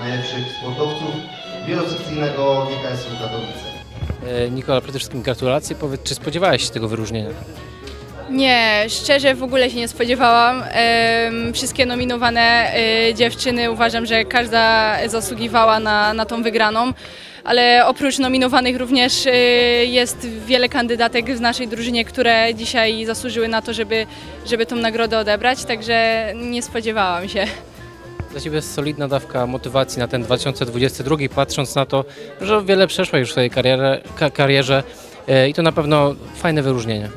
najlepszych sportowców wielosekcyjnego GKS-u Katowice. E, Nikola, przede wszystkim gratulacje. Powiedz, czy spodziewałeś się tego wyróżnienia? Nie, szczerze w ogóle się nie spodziewałam. Wszystkie nominowane e, dziewczyny uważam, że każda zasługiwała na, na tą wygraną. Ale oprócz nominowanych również e, jest wiele kandydatek w naszej drużynie, które dzisiaj zasłużyły na to, żeby, żeby tą nagrodę odebrać, także nie spodziewałam się. Dla Ciebie jest solidna dawka motywacji na ten 2022, patrząc na to, że wiele przeszła już w swojej karierze, ka- karierze e, i to na pewno fajne wyróżnienie.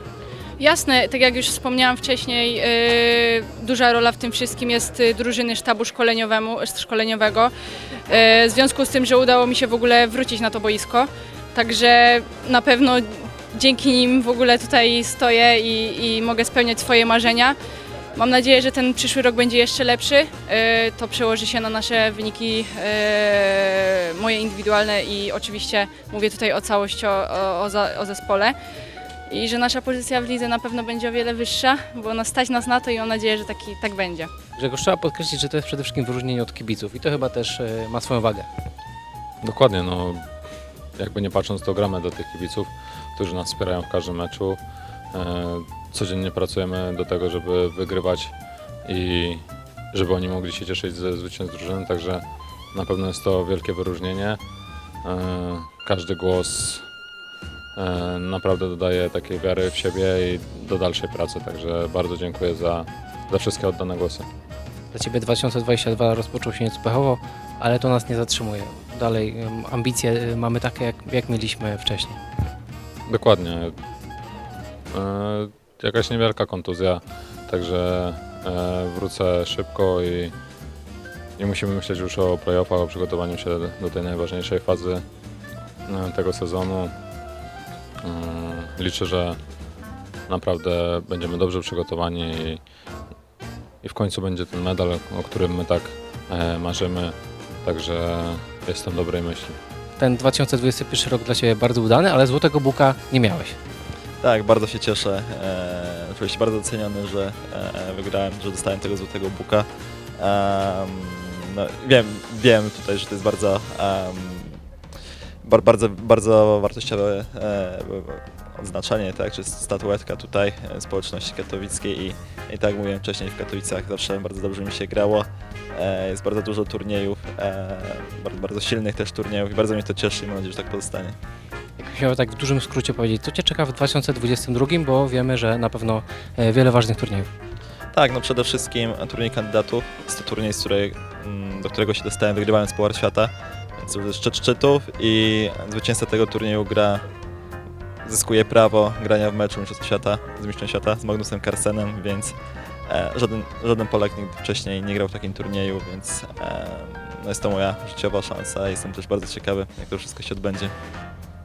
Jasne, tak jak już wspomniałam wcześniej, y, duża rola w tym wszystkim jest y, drużyny sztabu szkoleniowemu, szkoleniowego. Y, w związku z tym, że udało mi się w ogóle wrócić na to boisko, także na pewno dzięki nim w ogóle tutaj stoję i, i mogę spełniać swoje marzenia. Mam nadzieję, że ten przyszły rok będzie jeszcze lepszy. Y, To przełoży się na nasze wyniki y, moje indywidualne i oczywiście mówię tutaj o całości, o, o, o, zespole i że nasza pozycja w lidze na pewno będzie o wiele wyższa, bo no stać nas na to i mam nadzieję, że taki, tak będzie. Grzegorz, trzeba podkreślić, że to jest przede wszystkim wyróżnienie od kibiców i to chyba też e, ma swoją wagę. Dokładnie, no jakby nie patrząc, to gramy do tych kibiców, którzy nas wspierają w każdym meczu. E, codziennie pracujemy do tego, żeby wygrywać i żeby oni mogli się cieszyć ze zwycięstw drużyny, także na pewno jest to wielkie wyróżnienie. E, każdy głos e, naprawdę dodaje takiej wiary w siebie i do dalszej pracy, także bardzo dziękuję za, za wszystkie oddane głosy. Dla Ciebie 2022 rozpoczął się nieco pechowo, ale to nas nie zatrzymuje. Dalej ambicje e, mamy takie, jak, jak mieliśmy wcześniej. Dokładnie. E, jakaś niewielka kontuzja, także e, wrócę szybko i, i musimy myśleć już o playoffach, o przygotowaniu się do tej najważniejszej fazy e, tego sezonu. Liczę, że naprawdę będziemy dobrze przygotowani i, i w końcu będzie ten medal, o którym my tak marzymy. Także jestem dobrej myśli. Ten 2021 rok dla Ciebie bardzo udany, ale złotego buka nie miałeś. Tak, bardzo się cieszę. E, się bardzo doceniony, że e, wygrałem, że dostałem tego złotego buka. Em, no, wiem, wiem tutaj, że to jest bardzo, bar, bardzo, bardzo wartościowe e, odznaczenie, tak, czy statuetka tutaj e, społeczności katowickiej i, i tak jak mówiłem wcześniej w Katowicach zawsze bardzo dobrze mi się grało. E, jest bardzo dużo turniejów, e, bardzo, bardzo silnych też turniejów i bardzo mnie to cieszy i mam nadzieję, że tak pozostanie. Miał tak w dużym skrócie powiedzieć, co Cię czeka w 2022, bo wiemy, że na pewno e, wiele ważnych turniejów. Tak, no przede wszystkim turniej kandydatów. Jest to turniej, z której, mm, do którego się dostałem wygrywając Puchar Świata. Więc szczyt szczytów i zwycięzca tego turnieju gra, zyskuje prawo grania w meczu Mistrzostw Świata z Mistrzem Świata, z Magnusem Carlsenem, więc e, żaden, żaden Polak nigdy wcześniej nie grał w takim turnieju, więc e, no jest to moja życiowa szansa. Jestem też bardzo ciekawy, jak to wszystko się odbędzie.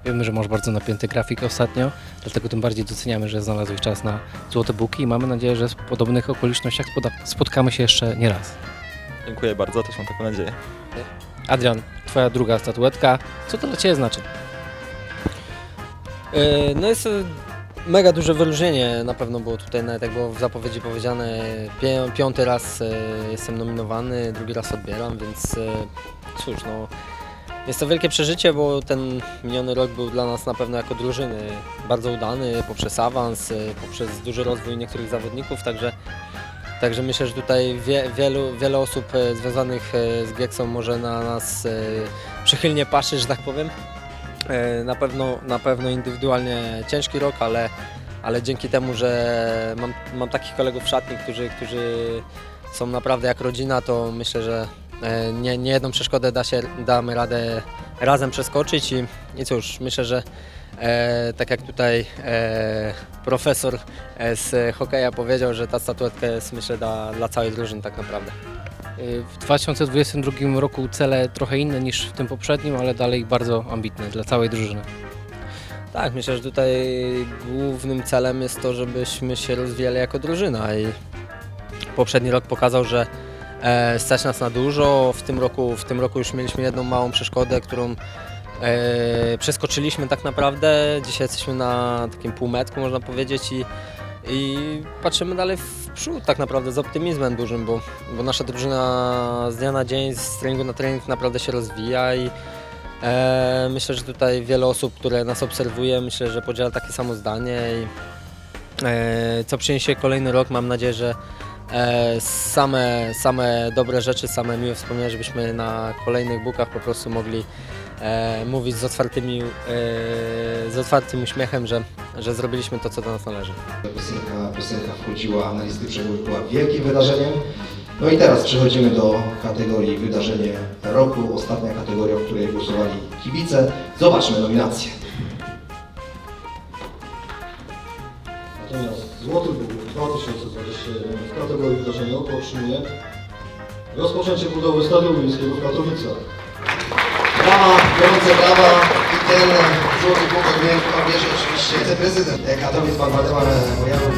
Wiemy, że masz bardzo napięty grafik ostatnio, dlatego tym bardziej doceniamy, że znalazłeś czas na złote buki i mamy nadzieję, że w podobnych okolicznościach spotkamy się jeszcze nie raz. Dziękuję bardzo, też mam taką nadzieję. Adrian, Twoja druga statuetka, co to dla Ciebie znaczy? E, No jest mega duże wyróżnienie, na pewno było tutaj, nawet jak było w zapowiedzi powiedziane, piąty raz e, jestem nominowany, drugi raz odbieram, więc e, cóż, no jest to wielkie przeżycie, bo ten miniony rok był dla nas na pewno jako drużyny bardzo udany poprzez awans, e, poprzez duży rozwój niektórych zawodników, także Także myślę, że tutaj wie, wielu, wiele osób e, związanych e, z Gieksą może na nas przychylnie patrzeć, że tak powiem. Na pewno, na pewno indywidualnie ciężki rok, ale, ale dzięki temu, że mam, mam takich kolegów w szatni, którzy, którzy są naprawdę jak rodzina, to myślę, że nie, nie jedną przeszkodę da się, damy radę razem przeskoczyć i, i cóż, myślę, że e, tak jak tutaj e, profesor e, z hokeja powiedział, że ta statuetka jest myślę dla, dla całej drużyny tak naprawdę. Y, W 2022 roku cele trochę inne niż w tym poprzednim, ale dalej bardzo ambitne dla całej drużyny. Tak, myślę, że tutaj głównym celem jest to, żebyśmy się rozwijali jako drużyna i poprzedni rok pokazał, że e, stać nas na dużo. W tym roku, w tym roku już mieliśmy jedną małą przeszkodę, którą e, przeskoczyliśmy tak naprawdę. Dzisiaj jesteśmy na takim półmetku można powiedzieć i, i patrzymy dalej w przód tak naprawdę z optymizmem dużym, bo, bo nasza drużyna z dnia na dzień, z treningu na trening naprawdę się rozwija i e, myślę, że tutaj wiele osób, które nas obserwuje, myślę, że podziela takie samo zdanie i e, co przyniesie kolejny rok, mam nadzieję, że same, same dobre rzeczy, same miłe wspomnienia, żebyśmy na kolejnych bukach po prostu mogli e, mówić z, otwartymi, e, z otwartym uśmiechem, że, że zrobiliśmy to, co do nas należy. Piosenka, piosenka wchodziła na listy przebojów, była wielkim wydarzeniem. No i teraz przechodzimy do kategorii wydarzenie roku. Ostatnia kategoria, w której głosowali kibice. Zobaczmy nominacje. Natomiast Złoty Bóg 2021 w kategorii wydarzenia roku otrzymuje rozpoczęcie budowy Stadionu Miejskiego w Katowicach. Brawa, gorące brawa i ten złoty punkt odbierze oczywiście wiceprezydent Katowic, pan Waldemar Bojarów.